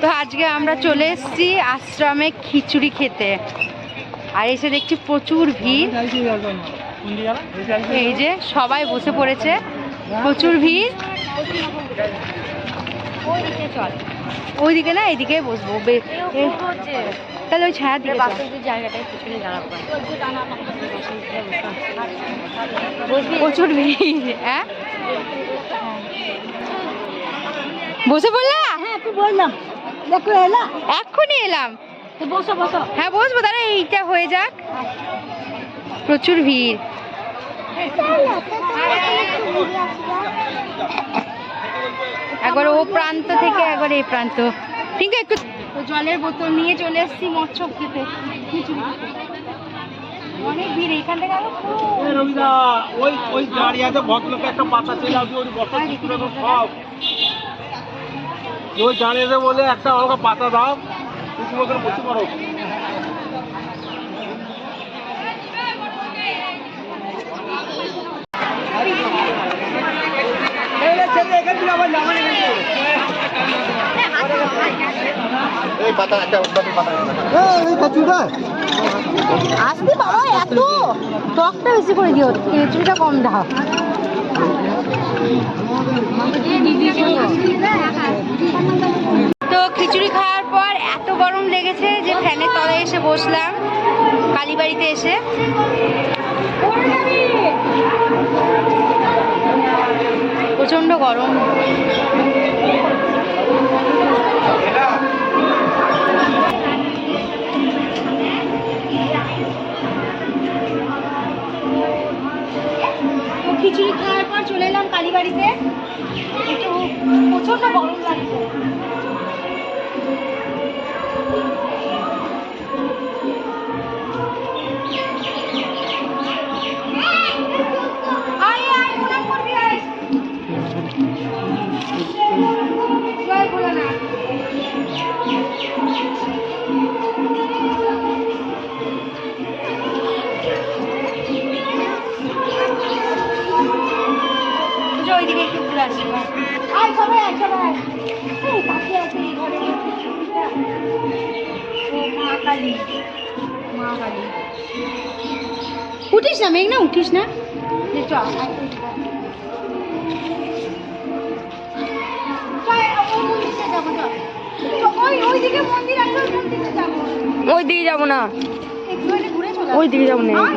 তো আজকে আমরা চলে এসেছি আশ্রমে খিচুড়ি খেতে। আর এসে দেখছি প্রচুর ভিড়। এই যে সবাই বসে পড়েছে। প্রচুর ভিড়। ওইদিকে না, এইদিকে বসবো। তাহলে ওই পিছনে দাঁড়াবো প্রচুর ভিড় হ্যাঁ? বসে পড়লা? হ্যাঁ বললাম দেখো এলা। এক্ষুনি এলাম। তো বসো বসো। হ্যাঁ বসবো দাঁড়া এইটা হয়ে যাক। প্রচুর ভিড়। একবার ও প্রান্ত থেকে একবার এই প্রান্ত। ঠিক একটু জলের বোতল নিয়ে চলে এসেছি মৎস্য খেতে। অনেক ভিড় এখান থেকে আরও খুব। এ রবিদা ওই ওই দাঁড়িয়ে আছে ভদ্রলোকে একটা পাতা ছিল ওই বস্তা সব। ওই দাঁড়িয়ে আছে বলে একটা আমাকে পাতা দাও তুমি ওখানে বসতে পারো এই পাতা একটা উদ্যাপী পাতা আসতে বাবা এত। টকটা বেশি করে দিও কেঁচুটা কম দাও। তো খিচুড়ি খাওয়ার পর এত গরম লেগেছে যে ফ্যানের তলায় এসে বসলাম কালীবাড়িতে এসে। প্রচণ্ড গরম। উঠিস না মেঘ না উঠিস না। ওই দিকে যাব না। ওই দিকে যাব না। আয়,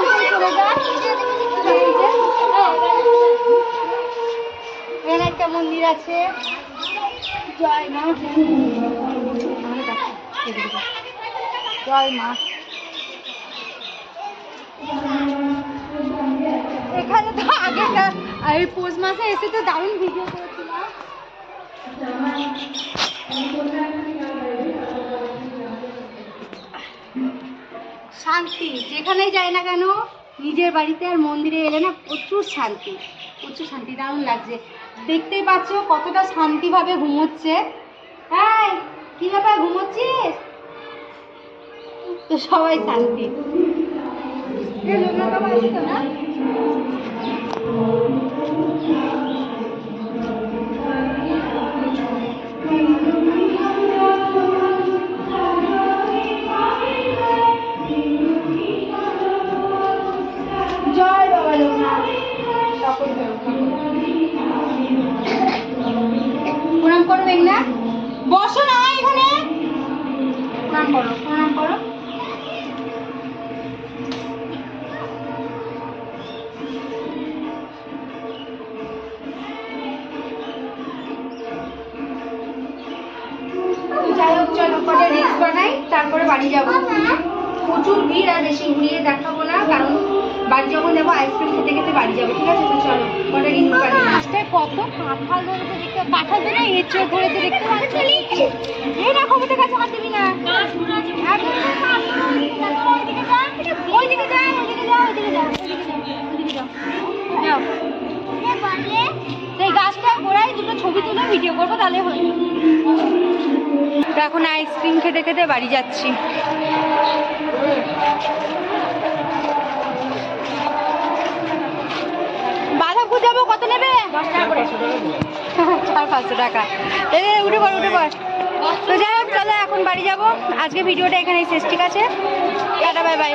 মন্দির আছে। জয় মা। জয় মা। এখানে তো আগে এই পৌষ মাসে এসে তো দারুণ ভিডিও করেছিলাম। শান্তি, যেখানেই যাই না কেন নিজের বাড়িতে আর মন্দিরে এলে না প্রচুর শান্তি প্রচুর শান্তি, দারুণ লাগছে। দেখতেই পাচ্ছ কতটা শান্তিভাবে ঘুমোচ্ছে। হ্যাঁ কি ব্যাপার, ঘুমোচ্ছিস? তো সবাই শান্তি। না? প্রণাম করো মেঘনা। বসো না এখানে। প্রণাম করো প্রণাম করো। যাই হোক চলো কটা রিলস বানাই তারপরে বাড়ি যাব। প্রচুর ভিড় আর বেশি ঘুরিয়ে দেখাবো না কারণ বাড়ি যখন যাব আইসক্রিম খেতে খেতে বাড়ি যাব ঠিক আছে? তো চলো কটা কত কাঁঠাল ধরেছে দেখতে কাঁঠাল ধরে এঁচড় ধরেছে দেখতে পাচ্ছি? এই না খবরটা কাছে হাত দিবি না ওইদিকে যা, ওইদিকে যা, ওইদিকে যা, ওইদিকে যা, ওইদিকে যা, যাও। সেই গাছটা গোড়ায় দুটো ছবি তুলে ভিডিও করব তাহলে হয়ে। তো এখন আইসক্রিম খেতে খেতে বাড়ি যাচ্ছি। চার পাঁচশো টাকা। এই উঠে পড় উঠে পড়। তো যাই হোক, চলো এখন বাড়ি যাব। আজকে ভিডিওটা এখানেই শেষ, ঠিক আছে? Tata, bye bye.